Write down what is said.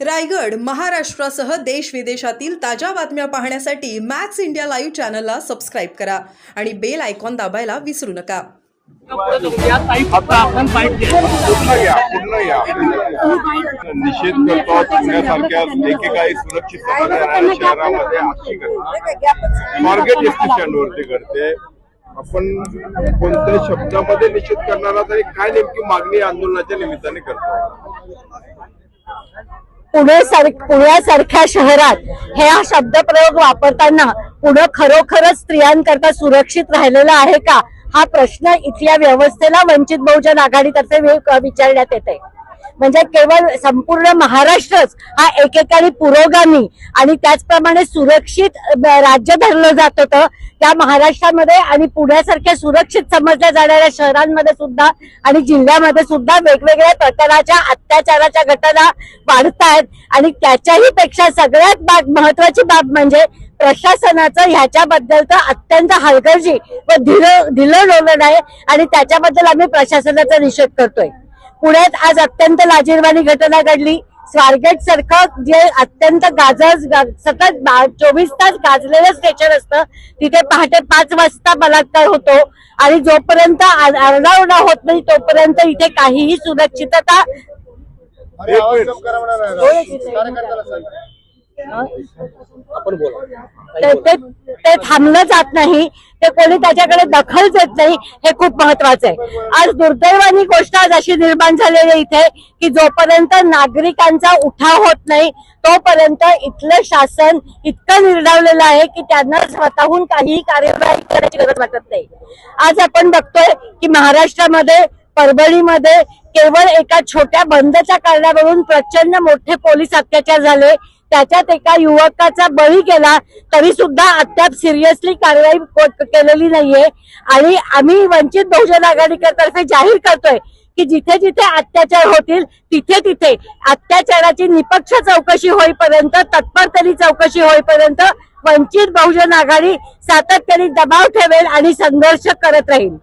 रायगड महाराष्ट्रासह देश विदेशातील ताज्या बातम्या पाहण्यासाठी मॅक्स इंडिया लाईव्ह चॅनलला सबस्क्राईब करा आणि बेल आयकॉन दाबायला विसरू नका. निषेध करतो पुण्यासारख्या एकेकाळी सुरक्षित शहरामध्ये घटना मार्केट स्टेशनवरती घडते. आपण कोणत्या शब्दामध्ये निषेध करणारा तरी काय नेमकी मागणी आंदोलनाच्या निमित्ताने करतो? पुणे सार पुण्यासारख्या शहरात हे हा शब्दप्रयोग वापरताना पुणे खरोखरच स्त्रियांकरता सुरक्षित राहिलेलं आहे का? हा प्रश्न इथल्या व्यवस्थेला वंचित बहुजन आघाडीतर्फे वि- विचारण्यात येते म्हणजे केवळ संपूर्ण महाराष्ट्रच हा एकेकाळी पुरोगामी आणि त्याचप्रमाणे सुरक्षित राज्य धरलं जात होतं. त्या महाराष्ट्रामध्ये आणि पुण्यासारख्या सुरक्षित समजल्या जाणाऱ्या शहरांमध्ये सुद्धा आणि जिल्ह्यामध्ये सुद्धा वेगवेगळ्या प्रकाराच्या अत्याचाराच्या घटना वाढत आहेत आणि त्याच्याही पेक्षा सगळ्यात बाब महत्वाची बाब म्हणजे प्रशासनाचं ह्याच्याबद्दलचं अत्यंत हलगर्जी व ढिलं ढिलं धोरण आहे आणि त्याच्याबद्दल आम्ही प्रशासनाचा निषेध करतोय. पुण्यात आज अत्यंत लाजीरवाणी घटना घडली. स्वारगेट सारखं जे अत्यंत गाजर सतत चोवीस तास गाजलेलं स्टेशन असतं तिथे पहाटे पाच वाजता बलात्कार होतो. आणि जोपर्यंत आरडाओरडा होत नाही तोपर्यंत इथे काहीही सुरक्षितता आपण बोला. ते थांबलं जात नाही ते कोणी त्याच्याकडे दखल देत नाही हे खूप महत्वाचं आहे. आज दुर्दैवानी गोष्ट आज अशी निर्माण झालेली इथे की जोपर्यंत नागरिकांचा उठाव होत नाही तोपर्यंत इथलं शासन इतकं निर्डावलेलं आहे की त्यांना स्वतःहून काहीही कार्यवाही करायची गरज वाटत नाही. आज आपण बघतोय की महाराष्ट्रामध्ये परभणीमध्ये केवळ एका छोट्या बंदच्या कारणावरून प्रचंड मोठे पोलीस अत्याचार झाले त्याच्यात एका युवकाचा बळी केला तरी सुद्धा अद्याप सिरियसली कारवाई केलेली नाहीये. आणि आम्ही वंचित बहुजन आघाडीतर्फे जाहीर करतोय की जिथे जिथे अत्याचार होतील तिथे तिथे अत्याचाराची निपक्ष चौकशी होईपर्यंत तत्परतेने चौकशी होईपर्यंत वंचित बहुजन आघाडी सातत्याने दबाव ठेवेल आणि संघर्ष करत राहील.